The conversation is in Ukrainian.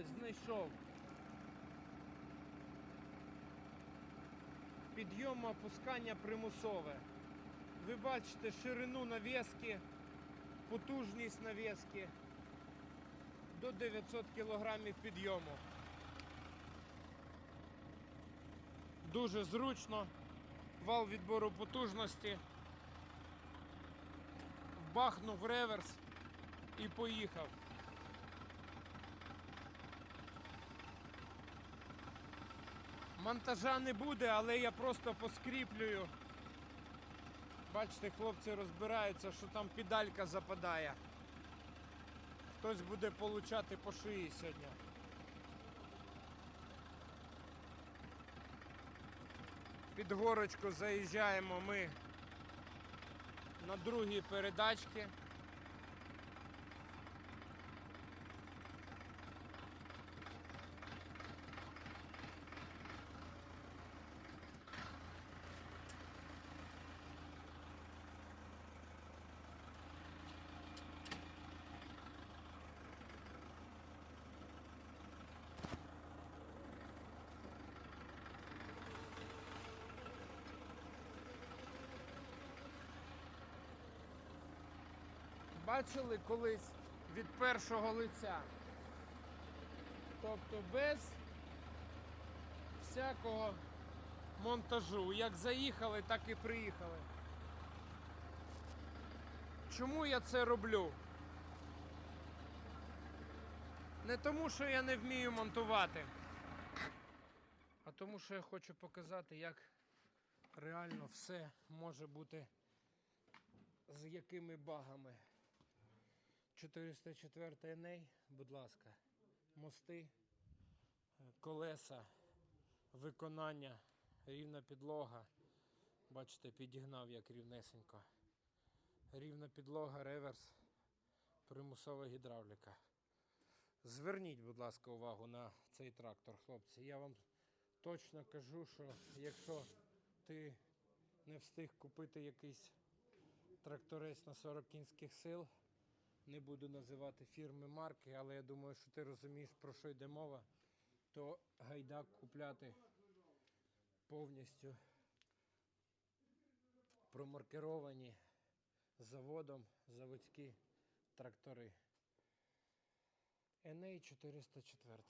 Ось знайшов. Підйом опускання примусове. Ви бачите ширину навіски, потужність навіски до 900 кг підйому. Дуже зручно. Вал відбору потужності. Бахнув реверс і поїхав. Монтажа не буде, але я просто поскріплюю. Бачите, хлопці розбираються, що там педалька западає. Хтось буде получати по шиї сьогодні. Під горочку заїжджаємо ми на другі передачки. Бачили колись від першого лиця. Тобто без всякого монтажу. Як заїхали, так і приїхали. Чому я це роблю? Не тому, що я не вмію монтувати, а тому, що я хочу показати, як реально все може бути з якими багами. 404 еней, будь ласка, мости, е, колеса, виконання, рівна підлога. Бачите, підігнав як рівнесенько. Рівна підлога, реверс, примусова гідравліка. Зверніть, будь ласка, увагу на цей трактор, хлопці. Я вам точно кажу, що якщо ти не встиг купити якийсь тракторець на 40 кінських сил, не буду називати фірми марки, але я думаю, що ти розумієш, про що йде мова, то гайдак купляти повністю промаркеровані заводом заводські трактори. NA 404.